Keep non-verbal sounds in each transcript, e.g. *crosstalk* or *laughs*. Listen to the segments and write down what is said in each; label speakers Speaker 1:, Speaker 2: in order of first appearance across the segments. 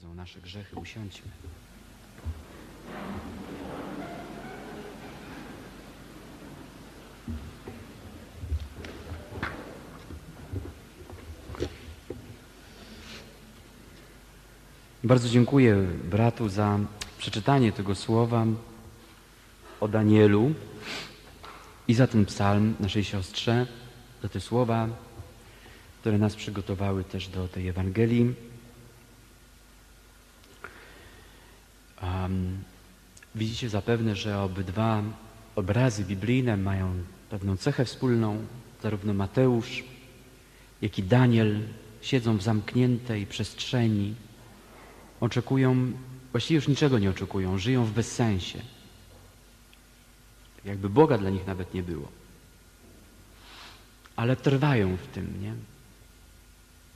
Speaker 1: prowadzą nasze grzechy. Usiądźmy. Bardzo dziękuję bratu za przeczytanie tego słowa o Danielu i za ten psalm naszej siostrze, za te słowa, które nas przygotowały też do tej Ewangelii. Widzicie zapewne, że obydwa obrazy biblijne mają pewną cechę wspólną. Zarówno Mateusz, jak i Daniel siedzą w zamkniętej przestrzeni, oczekują, właściwie już niczego nie oczekują, żyją w bezsensie. Tak jakby Boga dla nich nawet nie było. Ale trwają w tym, nie?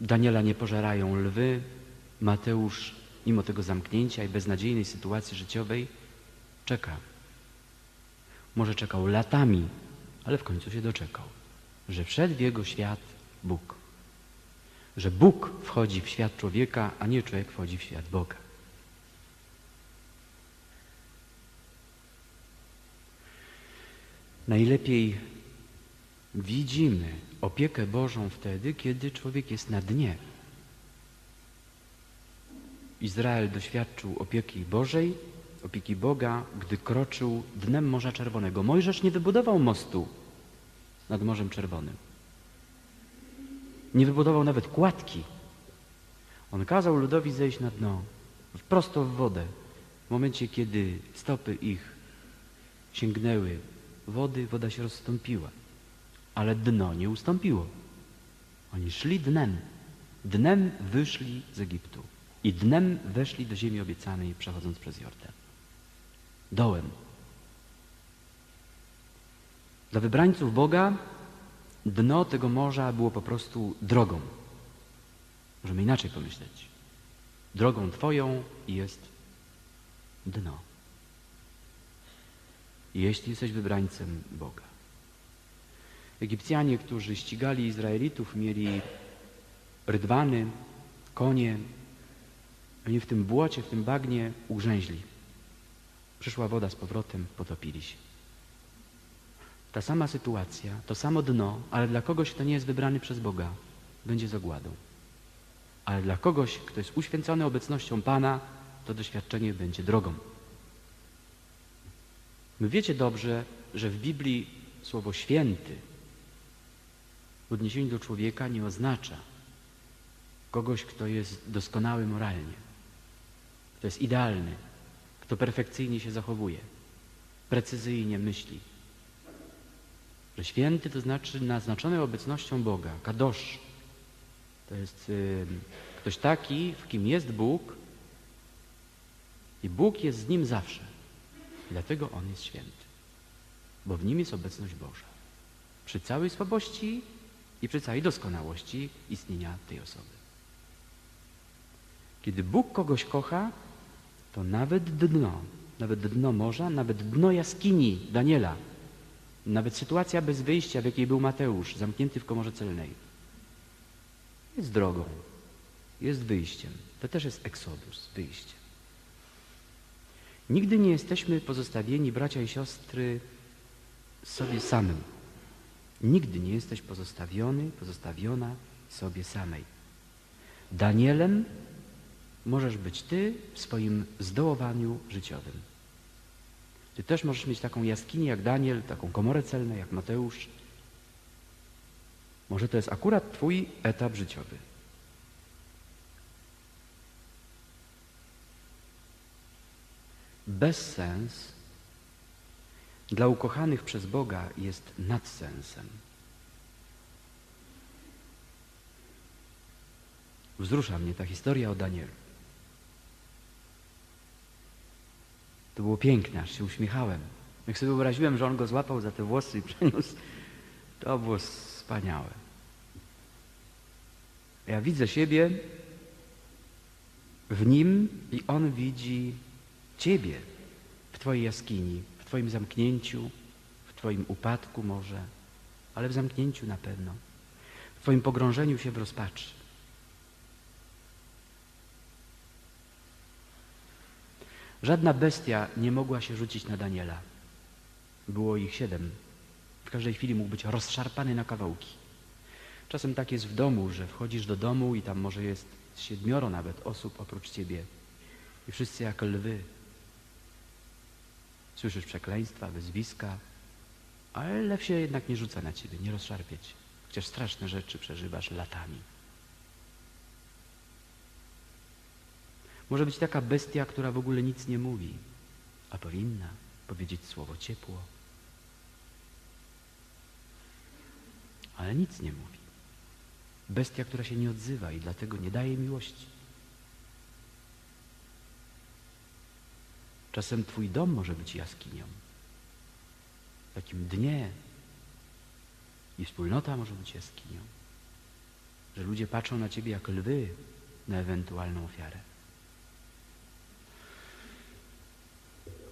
Speaker 1: Daniela nie pożerają lwy, Mateusz, mimo tego zamknięcia i beznadziejnej sytuacji życiowej, czeka. Może czekał latami, ale w końcu się doczekał, że wszedł w jego świat Bóg. Że Bóg wchodzi w świat człowieka, a nie człowiek wchodzi w świat Boga. Najlepiej widzimy opiekę Bożą wtedy, kiedy człowiek jest na dnie. Izrael doświadczył opieki Bożej, opieki Boga, gdy kroczył dnem Morza Czerwonego. Mojżesz nie wybudował mostu nad Morzem Czerwonym. Nie wybudował nawet kładki. On kazał ludowi zejść na dno, prosto w wodę. W momencie, kiedy stopy ich sięgnęły wody, woda się rozstąpiła. Ale dno nie ustąpiło. Oni szli dnem. Dnem wyszli z Egiptu. I dnem weszli do ziemi obiecanej, przechodząc przez Jordan. Dołem. Dla wybrańców Boga dno tego morza było po prostu drogą. Możemy inaczej pomyśleć. Drogą Twoją jest dno. Jeśli jesteś wybrańcem Boga. Egipcjanie, którzy ścigali Izraelitów, mieli rydwany, konie. Oni w tym błocie, w tym bagnie ugrzęźli. Przyszła woda z powrotem, potopili się. Ta sama sytuacja, to samo dno, ale dla kogoś, kto nie jest wybrany przez Boga, będzie zagładą. Ale dla kogoś, kto jest uświęcony obecnością Pana, to doświadczenie będzie drogą. My wiecie dobrze, że w Biblii słowo święty w odniesieniu do człowieka nie oznacza kogoś, kto jest doskonały moralnie, kto jest idealny, kto perfekcyjnie się zachowuje, precyzyjnie myśli. Że święty to znaczy naznaczony obecnością Boga, kadosz. To jest y, ktoś taki, w kim jest Bóg i Bóg jest z nim zawsze. Dlatego on jest święty, bo w nim jest obecność Boża. Przy całej słabości i przy całej doskonałości istnienia tej osoby. Kiedy Bóg kogoś kocha, to nawet dno, nawet dno morza, nawet dno jaskini Daniela, nawet sytuacja bez wyjścia, w jakiej był Mateusz, zamknięty w komorze celnej, jest drogą, jest wyjściem. To też jest eksodus, wyjście. Nigdy nie jesteśmy pozostawieni, bracia i siostry, sobie samym. Nigdy nie jesteś pozostawiony, pozostawiona sobie samej. Danielem możesz być ty w swoim zdołowaniu życiowym. Ty też możesz mieć taką jaskinię jak Daniel, taką komorę celną jak Mateusz. Może to jest akurat twój etap życiowy. Bezsens dla ukochanych przez Boga jest nadsensem. Wzrusza mnie ta historia o Danielu. To było piękne, aż się uśmiechałem. Jak sobie wyobraziłem, że on go złapał za te włosy i przeniósł, to było wspaniałe. Ja widzę siebie w nim i on widzi Ciebie w Twojej jaskini, w Twoim zamknięciu, w Twoim upadku może, ale w zamknięciu na pewno, w Twoim pogrążeniu się w rozpaczy. Żadna bestia nie mogła się rzucić na Daniela. Było ich siedem. W każdej chwili mógł być rozszarpany na kawałki. Czasem tak jest w domu, że wchodzisz do domu i tam może jest siedmioro nawet osób oprócz ciebie. I wszyscy jak lwy. Słyszysz przekleństwa, wyzwiska, ale lew się jednak nie rzuca na ciebie, nie rozszarpie cię. Chociaż straszne rzeczy przeżywasz latami. Może być taka bestia, która w ogóle nic nie mówi, a powinna powiedzieć słowo ciepło. Ale nic nie mówi. Bestia, która się nie odzywa i dlatego nie daje miłości. Czasem twój dom może być jaskinią. W takim dnie i wspólnota może być jaskinią. Że ludzie patrzą na ciebie jak lwy na ewentualną ofiarę.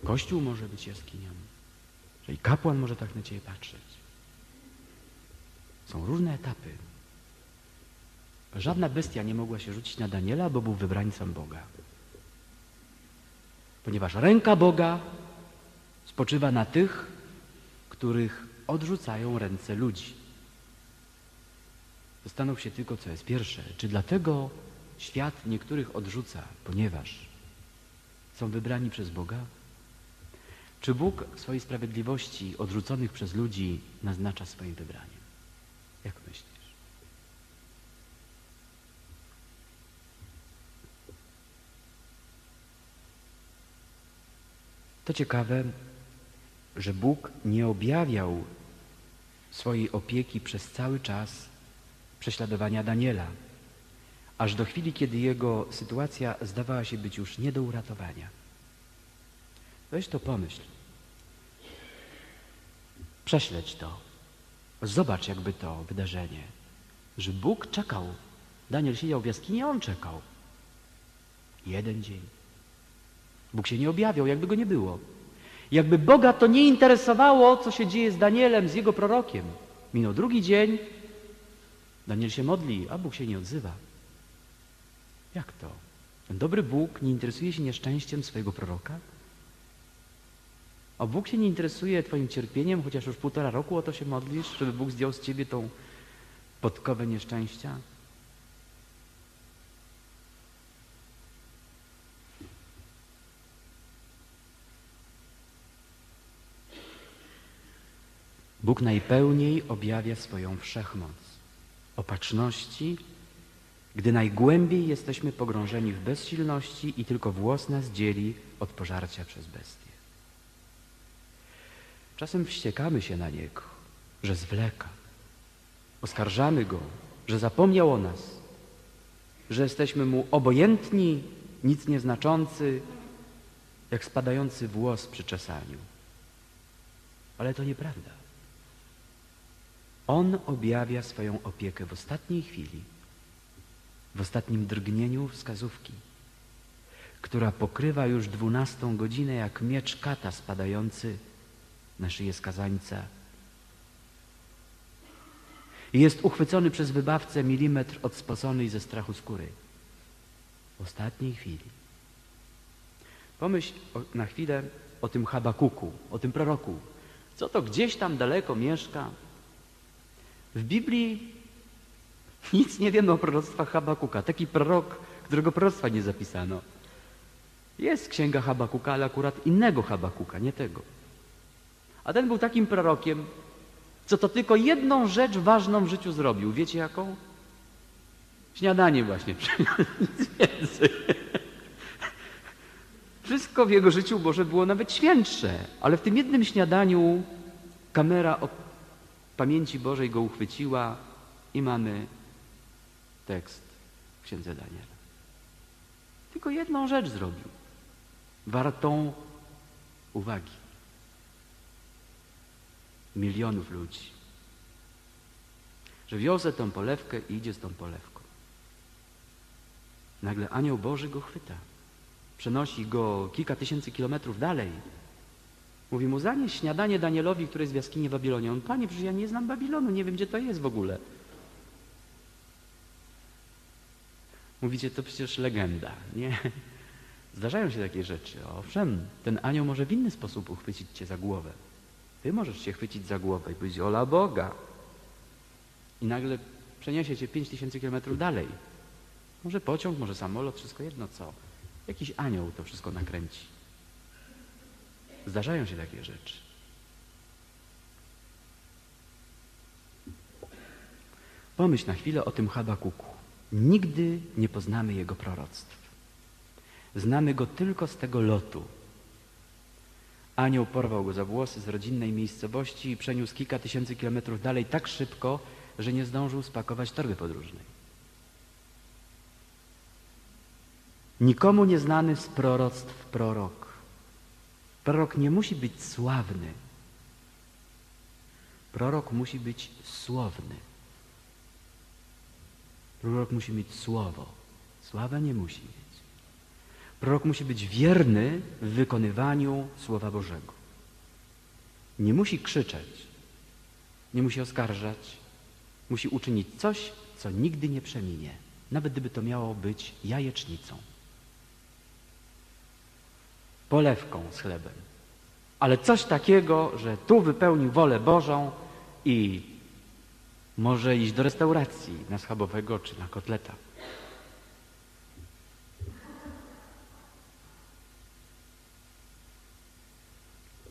Speaker 1: Kościół może być jaskinią. I kapłan może tak na ciebie patrzeć. Są różne etapy. Żadna bestia nie mogła się rzucić na Daniela, bo był wybrańcem Boga. Ponieważ ręka Boga spoczywa na tych, których odrzucają ręce ludzi. Zastanów się tylko, co jest pierwsze. Czy dlatego świat niektórych odrzuca, ponieważ są wybrani przez Boga? Czy Bóg swojej sprawiedliwości odrzuconych przez ludzi naznacza swoim wybraniem? Jak myślisz? To ciekawe, że Bóg nie objawiał swojej opieki przez cały czas prześladowania Daniela, aż do chwili, kiedy jego sytuacja zdawała się być już nie do uratowania. Weź to pomyśl. Prześledź to. Zobacz jakby to wydarzenie, że Bóg czekał. Daniel siedział w jaskini, a on czekał. Jeden dzień. Bóg się nie objawiał, jakby go nie było. Jakby Boga to nie interesowało, co się dzieje z Danielem, z jego prorokiem. Minął drugi dzień, Daniel się modli, a Bóg się nie odzywa. Jak to? Ten dobry Bóg nie interesuje się nieszczęściem swojego proroka? A Bóg się nie interesuje Twoim cierpieniem, chociaż już półtora roku o to się modlisz, żeby Bóg zdjął z Ciebie tą podkowę nieszczęścia? Bóg najpełniej objawia swoją wszechmoc, opatrzności, gdy najgłębiej jesteśmy pogrążeni w bezsilności i tylko włos nas dzieli od pożarcia przez bestię. Czasem wściekamy się na Niego, że zwleka. Oskarżamy Go, że zapomniał o nas, że jesteśmy Mu obojętni, nic nieznaczący, jak spadający włos przy czesaniu. Ale to nieprawda. On objawia swoją opiekę w ostatniej chwili, w ostatnim drgnieniu wskazówki, która pokrywa już dwunastą godzinę jak miecz kata spadający na szyję skazańca. I jest uchwycony przez wybawcę milimetr od spoconej ze strachu skóry. W ostatniej chwili. Pomyśl o, na chwilę o tym Habakuku, o tym proroku. Co to gdzieś tam daleko mieszka? W Biblii nic nie wiemy o proroctwach Habakuka. Taki prorok, którego proroctwa nie zapisano. Jest księga Habakuka, ale akurat innego Habakuka, nie tego. A ten był takim prorokiem, co to tylko jedną rzecz ważną w życiu zrobił. Wiecie jaką? Śniadanie właśnie. *laughs* Wszystko w jego życiu może było nawet świętsze, ale w tym jednym śniadaniu kamera od pamięci Bożej go uchwyciła i mamy tekst w księdze Daniela. Tylko jedną rzecz zrobił, wartą uwagi milionów ludzi. Że wiozę tą polewkę i idzie z tą polewką. Nagle anioł Boży go chwyta. Przenosi go kilka tysięcy kilometrów dalej. Mówi mu, zanieś śniadanie Danielowi, który jest w jaskini Babilonie. On, panie, przecież ja nie znam Babilonu, nie wiem, gdzie to jest w ogóle. Mówicie, to przecież legenda, nie? Zdarzają się takie rzeczy. Owszem, ten anioł może w inny sposób uchwycić cię za głowę. Ty możesz się chwycić za głowę i powiedzieć, ola Boga. I nagle przeniesie cię 5000 kilometrów dalej. Może pociąg, może samolot, wszystko jedno co. Jakiś anioł to wszystko nakręci. Zdarzają się takie rzeczy. Pomyśl na chwilę o tym Habakuku. Nigdy nie poznamy jego proroctw. Znamy go tylko z tego lotu. Anioł porwał go za włosy z rodzinnej miejscowości i przeniósł kilka tysięcy kilometrów dalej tak szybko, że nie zdążył spakować torby podróżnej. Nikomu nieznany z proroctw prorok. Prorok nie musi być sławny. Prorok musi być słowny. Prorok musi mieć słowo. Sława nie musi mieć. Prorok musi być wierny w wykonywaniu Słowa Bożego. Nie musi krzyczeć, nie musi oskarżać, musi uczynić coś, co nigdy nie przeminie, nawet gdyby to miało być jajecznicą, polewką z chlebem. Ale coś takiego, że tu wypełnił wolę Bożą i może iść do restauracji na schabowego czy na kotleta.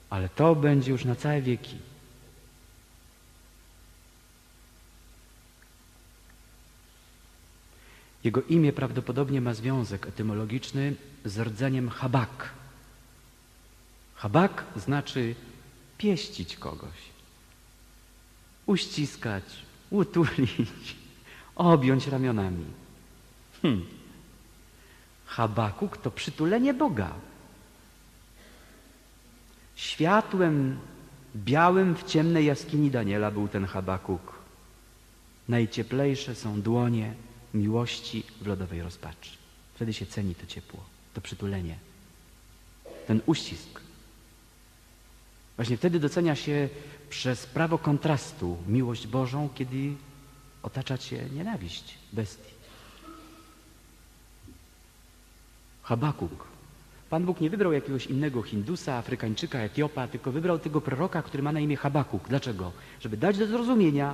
Speaker 1: Ale to będzie już na całe wieki. Jego imię prawdopodobnie ma związek etymologiczny z rdzeniem habak. Habak znaczy pieścić kogoś, uściskać, utulić, *laughs* objąć ramionami. Hm. Habakuk to przytulenie Boga. Światłem białym w ciemnej jaskini Daniela był ten Habakuk. Najcieplejsze są dłonie miłości w lodowej rozpaczy. Wtedy się ceni to ciepło, to przytulenie, ten uścisk. Właśnie wtedy docenia się przez prawo kontrastu miłość Bożą, kiedy otacza cię nienawiść bestii. Habakuk. Pan Bóg nie wybrał jakiegoś innego Hindusa, Afrykańczyka, Etiopa, tylko wybrał tego proroka, który ma na imię Habakuk. Dlaczego? Żeby dać do zrozumienia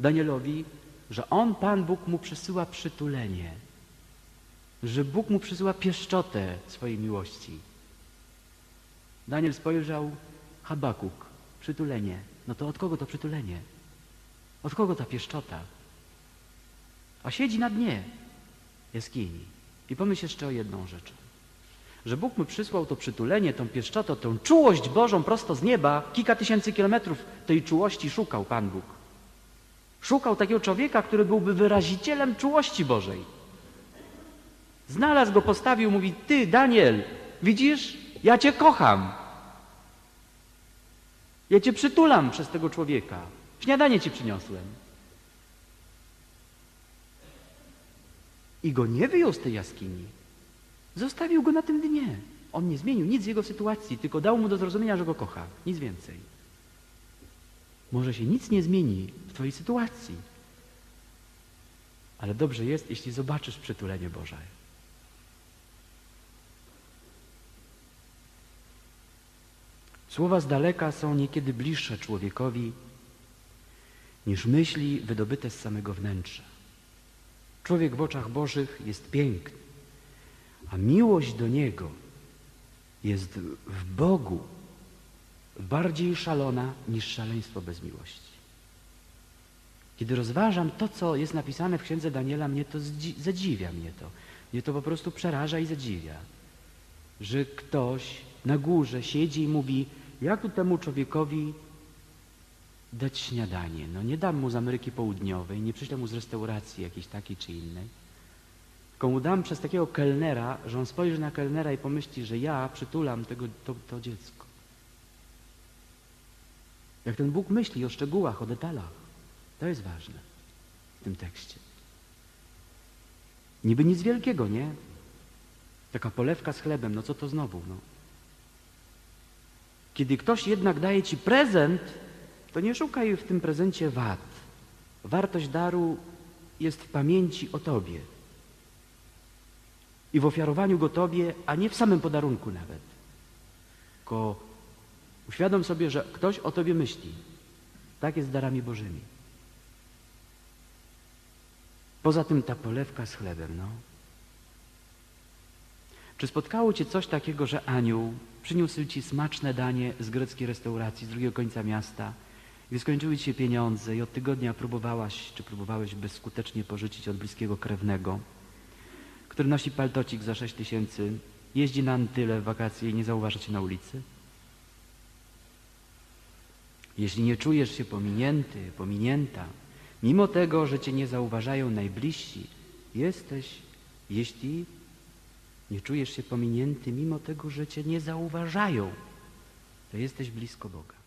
Speaker 1: Danielowi, że on, Pan Bóg, mu przysyła przytulenie, że Bóg mu przysyła pieszczotę swojej miłości. Daniel spojrzał, Habakuk, przytulenie. No to od kogo to przytulenie? Od kogo ta pieszczota? A siedzi na dnie jaskini. I pomyśl jeszcze o jedną rzecz. Że Bóg mu przysłał to przytulenie, tą pieszczotę, tą czułość Bożą prosto z nieba, kilka tysięcy kilometrów tej czułości szukał Pan Bóg. Szukał takiego człowieka, który byłby wyrazicielem czułości Bożej. Znalazł go, postawił, mówi, ty Daniel, widzisz, ja cię kocham. Ja cię przytulam przez tego człowieka. Śniadanie ci przyniosłem. I go nie wyjął z tej jaskini. Zostawił go na tym dnie. On nie zmienił nic z jego sytuacji, tylko dał mu do zrozumienia, że go kocha. Nic więcej. Może się nic nie zmieni w twojej sytuacji. Ale dobrze jest, jeśli zobaczysz przytulenie Boże. Słowa z daleka są niekiedy bliższe człowiekowi niż myśli wydobyte z samego wnętrza. Człowiek w oczach Bożych jest piękny, a miłość do Niego jest w Bogu bardziej szalona niż szaleństwo bez miłości. Kiedy rozważam to, co jest napisane w księdze Daniela, mnie to zadziwia mnie to. Mnie to po prostu przeraża i zadziwia. Że ktoś na górze siedzi i mówi, jak tu temu człowiekowi dać śniadanie? No nie dam mu z Ameryki Południowej, nie przyślę mu z restauracji jakiejś takiej czy innej. Tylko mu dam przez takiego kelnera, że on spojrzy na kelnera i pomyśli, że ja przytulam tego, to, to dziecko. Jak ten Bóg myśli o szczegółach, o detalach. To jest ważne w tym tekście. Niby nic wielkiego, nie? Taka polewka z chlebem, no co to znowu, no? Kiedy ktoś jednak daje ci prezent, to nie szukaj w tym prezencie wad. Wartość daru jest w pamięci o tobie. I w ofiarowaniu go Tobie, a nie w samym podarunku nawet. Tylko uświadom sobie, że ktoś o Tobie myśli. Tak jest z darami Bożymi. Poza tym ta polewka z chlebem, no. Czy spotkało Cię coś takiego, że anioł przyniósł Ci smaczne danie z greckiej restauracji z drugiego końca miasta, gdy skończyły Ci się pieniądze i od tygodnia próbowałaś, czy próbowałeś bezskutecznie pożyczyć od bliskiego krewnego, który nosi paltocik za 6 tysięcy, jeździ na Antyle w wakacje i nie zauważa Cię na ulicy? Jeśli nie czujesz się pominięty, pominięta, mimo tego, że Cię nie zauważają najbliżsi, jesteś, jeśli nie czujesz się pominięty, mimo tego, że Cię nie zauważają, to jesteś blisko Boga.